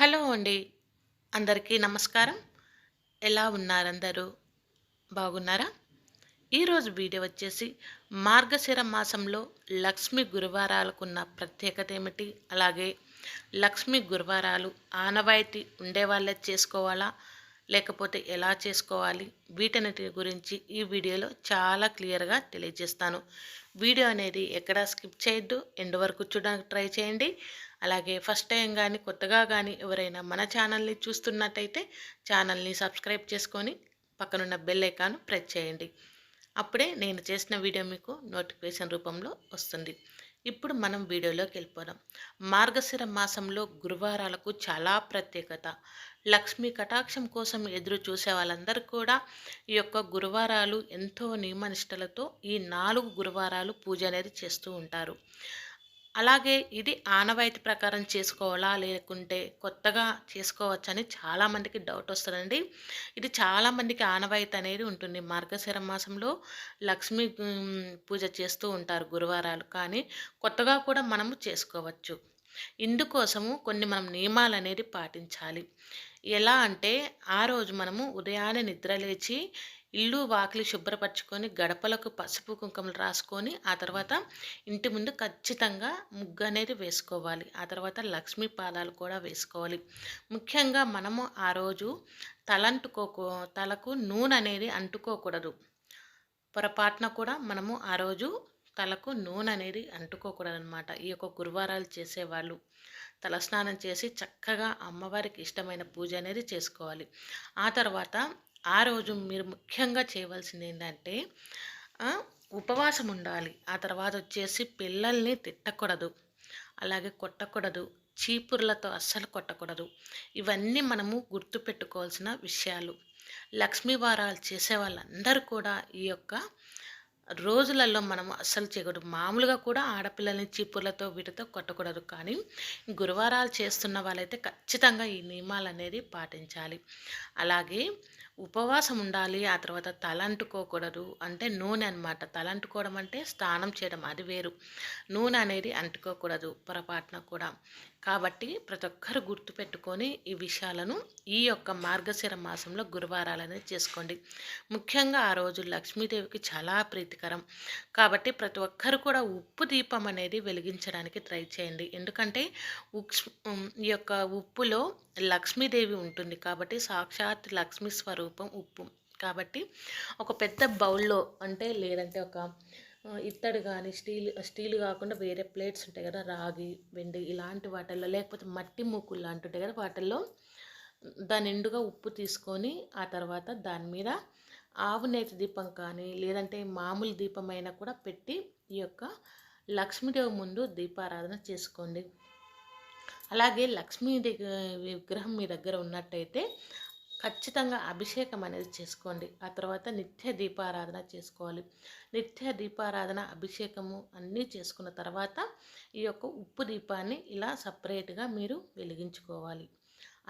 Hello అండి. అందరికీ నమస్కారం. ఎలా ఉన్నారందరూ? బాగున్నారా? ఈరోజు వీడియో వచ్చేసి మార్గశిర మాసంలో లక్ష్మి గురువారాలకున్న ప్రత్యేకత ఏమిటి? అలాగే లక్ష్మి గురువారాలు ఆనవాయితీ ఉండేవాళ్ళే చేసుకోవాలా? లేకపోతే ఎలా చేసుకోవాలి? వీటన్నిటి గురించి ఈ వీడియోలో చాలా క్లియర్గా తెలియజేస్తాను. వీడియో అనేది ఎక్కడా స్కిప్ చేయొద్దు. ఎండ్ వరకు చూడడానికి ట్రై చేయండి. అలాగే ఫస్ట్ టైం కానీ కొత్తగా కానీ ఎవరైనా మన ఛానల్ని చూస్తున్నట్టయితే ఛానల్ని సబ్స్క్రైబ్ చేసుకొని పక్కనున్న బెల్ ఐకాన్ ప్రెస్ చేయండి. అప్పుడే నేను చేసిన వీడియో మీకు నోటిఫికేషన్ రూపంలో వస్తుంది. ఇప్పుడు మనం వీడియోలోకి వెళ్ళిపోదాం. మార్గశిర మాసంలో గురువారాలకు చాలా ప్రత్యేకత. లక్ష్మీ కటాక్షం కోసం ఎదురు చూసే వాళ్ళందరూ కూడా ఈ యొక్క గురువారాలు ఎంతో నియమనిష్టలతో ఈ నాలుగు గురువారాలు పూజ అనేది చేస్తూ ఉంటారు. అలాగే ఇది ఆనవాయితీ ప్రకారం చేసుకోవాలా లేకుంటే కొత్తగా చేసుకోవచ్చని చాలామందికి డౌట్ వస్తుందండి. ఇది చాలామందికి ఆనవాయితీ అనేది ఉంటుంది. మార్గశిర మాసంలో లక్ష్మీ పూజ చేస్తూ ఉంటారు గురువారాలు. కానీ కొత్తగా కూడా మనము చేసుకోవచ్చు. ఇందుకోసము కొన్ని మనం నియమాలు అనేది పాటించాలి. ఎలా అంటే ఆ రోజు మనము ఉదయాన్నే నిద్రలేచి ఇల్లు వాకిలి శుభ్రపరచుకొని గడపలకు పసుపు కుంకుమలు రాసుకొని ఆ తర్వాత ఇంటి ముందు ఖచ్చితంగా ముగ్గు అనేది వేసుకోవాలి. ఆ తర్వాత లక్ష్మీ పాదాలు కూడా వేసుకోవాలి. ముఖ్యంగా మనము ఆ రోజు తలంటుకోకో తలకు నూనె అనేది అంటుకోకూడదు. పొరపాటున కూడా మనము ఆ రోజు తలకు నూనె అనేది అంటుకోకూడదనమాట ఈ యొక్క గురువారాలు చేసేవాళ్ళు తలస్నానం చేసి చక్కగా అమ్మవారికి ఇష్టమైన పూజ అనేది చేసుకోవాలి. ఆ తర్వాత ఆ రోజు మీరు ముఖ్యంగా చేయవలసింది ఏంటంటే ఉపవాసం ఉండాలి ఆ తర్వాత వచ్చేసి పిల్లల్ని తిట్టకూడదు. అలాగే కొట్టకూడదు. చీపుర్లతో అస్సలు కొట్టకూడదు. ఇవన్నీ మనము గుర్తుపెట్టుకోవాల్సిన విషయాలు. లక్ష్మీ వారాలు చేసే వాళ్ళందరూ కూడా ఈ యొక్క రోజులలో మనం అస్సలు చేయకూడదు. మామూలుగా కూడా ఆడపిల్లల్ని చీపుర్లతో వీటితో కొట్టకూడదు. కానీ గురువారాలు చేస్తున్న వాళ్ళైతే ఖచ్చితంగా ఈ నియమాలు అనేది పాటించాలి. అలాగే ఉపవాసం ఉండాలి ఆ తర్వాత తల అంటుకోకూడదు అంటే నూనె అనమాట తలంటుకోవడం అంటే స్నానం చేయడం అది వేరు. నూనె అనేది అంటుకోకూడదు పొరపాటున కూడా. కాబట్టి ప్రతి ఒక్కరు గుర్తుపెట్టుకొని ఈ విషయాలను ఈ యొక్క మార్గశిర మాసంలో గురువారాలనే చేసుకోండి. ముఖ్యంగా ఆ రోజు లక్ష్మీదేవికి చాలా ప్రీతికరం. కాబట్టి ప్రతి ఒక్కరు కూడా ఉప్పు దీపం అనేది వెలిగించడానికి ట్రై చేయండి. ఎందుకంటే ఈ యొక్క ఉప్పులో లక్ష్మీదేవి ఉంటుంది కాబట్టి సాక్షాత్ లక్ష్మీ స్వరూపం ఉప్పు. కాబట్టి ఒక పెద్ద బౌల్లో అంటే లేదంటే ఒక ఇత్తడి కానీ స్టీల్ స్టీల్ కాకుండా వేరే ప్లేట్స్ ఉంటాయి కదా రాగి వెండి ఇలాంటి వాటిల్లో లేకపోతే మట్టి మూకులు లాంటి ఉంటాయి కదా వాటిల్లో దాని నిండుగా ఉప్పు తీసుకొని ఆ తర్వాత దాని మీద ఆవు నేతి దీపం కానీ లేదంటే మామూలు దీపమైనా కూడా పెట్టి ఈ యొక్క లక్ష్మీదేవి ముందు దీపారాధన చేసుకోండి. అలాగే లక్ష్మీ విగ్రహం మీ దగ్గర ఉన్నట్టయితే ఖచ్చితంగా అభిషేకం అనేది చేసుకోండి. ఆ తర్వాత నిత్య దీపారాధన చేసుకోవాలి. నిత్య దీపారాధన అభిషేకము అన్నీ చేసుకున్న తర్వాత ఈ యొక్క ఉప్పు దీపాన్ని ఇలా సపరేట్గా మీరు వెలిగించుకోవాలి.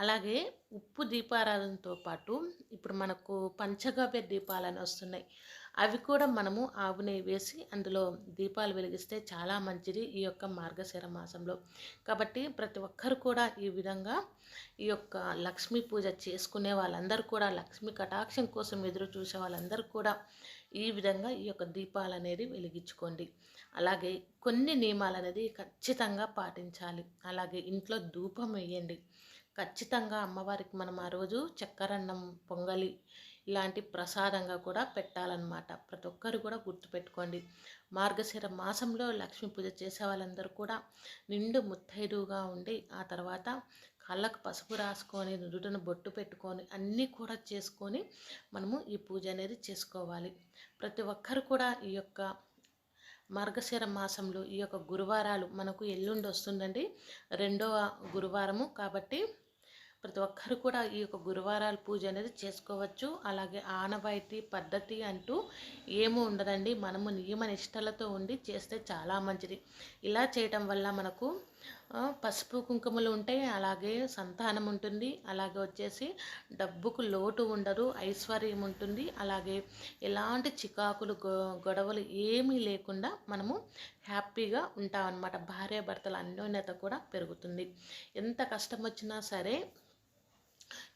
అలాగే ఉప్పు దీపారాధనతో పాటు ఇప్పుడు మనకు పంచగవ్య దీపాలని వస్తున్నాయి. అవి కూడా మనము ఆవు నెయ్యి వేసి అందులో దీపాలు వెలిగిస్తే చాలా మంచిది ఈ యొక్క మార్గశిర మాసంలో. కాబట్టి ప్రతి ఒక్కరు కూడా ఈ విధంగా ఈ యొక్క లక్ష్మీ పూజ చేసుకునే వాళ్ళందరూ కూడా లక్ష్మీ కటాక్షం కోసం ఎదురు చూసే వాళ్ళందరూ కూడా ఈ విధంగా ఈ యొక్క దీపాలు అనేది వెలిగించుకోండి. అలాగే కొన్ని నియమాలు అనేది ఖచ్చితంగా పాటించాలి. అలాగే ఇంట్లో ధూపం వేయండి. ఖచ్చితంగా అమ్మవారికి మనం ఆ రోజు చక్కరన్నం పొంగలి ఇలాంటి ప్రసాదంగా కూడా పెట్టాలన్నమాట. ప్రతి ఒక్కరు కూడా గుర్తుపెట్టుకోండి. మార్గశిర మాసంలో లక్ష్మీ పూజ చేసే వాళ్ళందరూ కూడా నిండు ముత్తైదుగా ఉండి ఆ తర్వాత కళ్ళకు పసుపు రాసుకొని నుదుటను బొట్టు పెట్టుకొని అన్నీ కూడా చేసుకొని మనము ఈ పూజ అనేది చేసుకోవాలి. ప్రతి ఒక్కరు కూడా ఈ యొక్క మార్గశిర మాసంలో ఈ యొక్క గురువారాలు మనకు ఎల్లుండి వస్తుందండి. రెండవ గురువారము కాబట్టి ప్రతి ఒక్కరు కూడా ఈ యొక్క గురువారాల పూజ అనేది చేసుకోవచ్చు. అలాగే ఆనవాయితీ పద్ధతి అంటూ ఏమీ ఉండదండి. మనము నియమ నిష్టలతో ఉండి చేస్తే చాలా మంచిది. ఇలా చేయటం వల్ల మనకు పసుపు కుంకుమలు ఉంటాయి. అలాగే సంతానం ఉంటుంది. అలాగే వచ్చేసి డబ్బుకు లోటు ఉండదు. ఐశ్వర్యం ఉంటుంది. అలాగే ఎలాంటి చికాకులు గొ- గొడవలు ఏమీ లేకుండా మనము హ్యాపీగా ఉంటాం అన్నమాట భార్యాభర్తల అన్యోన్యత కూడా పెరుగుతుంది. ఎంత కష్టం వచ్చినా సరే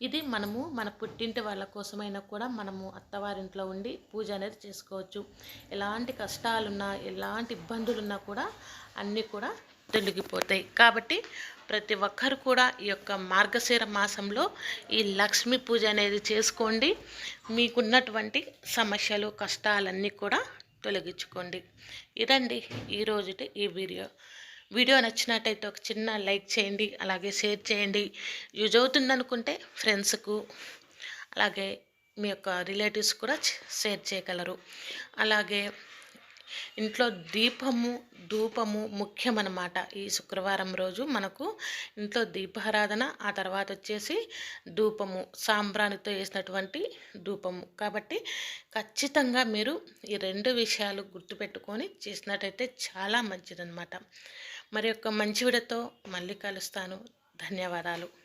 ఇది మనము మన పుట్టింటి వాళ్ళ కోసమైనా కూడా మనము అత్తవారింట్లో ఉండి పూజ అనేది చేసుకోవచ్చు. ఎలాంటి కష్టాలున్నా ఎలాంటి ఇబ్బందులున్నా కూడా అన్నీ కూడా తొలగిపోతాయి. కాబట్టి ప్రతి ఒక్కరు కూడా ఈ యొక్క మార్గశీర మాసంలో ఈ లక్ష్మీ పూజ అనేది చేసుకోండి. మీకున్నటువంటి సమస్యలు కష్టాలన్నీ కూడా తొలగించుకోండి. ఇదండి ఈరోజుటి ఈ వీడియో. వీడియో నచ్చినట్టయితే ఒక చిన్న లైక్ చేయండి అలాగే షేర్ చేయండి. యూజ్ అవుతుంది అనుకుంటే ఫ్రెండ్స్కు అలాగే మీ యొక్క రిలేటివ్స్ కూడా షేర్ చేయగలరు. అలాగే ఇంట్లో దీపము ధూపము ముఖ్యమన్నమాట. ఈ శుక్రవారం రోజు మనకు ఇంట్లో దీపారాధన ఆ తర్వాత వచ్చేసి ధూపము సాంబ్రాణితో వేసినటువంటి ధూపము. కాబట్టి ఖచ్చితంగా మీరు ఈ రెండు విషయాలు గుర్తుపెట్టుకొని చేసినట్టయితే చాలా మంచిదన్నమాట. మరి యొక్క మంచి విడతో మళ్ళీ కలుస్తాను. ధన్యవాదాలు.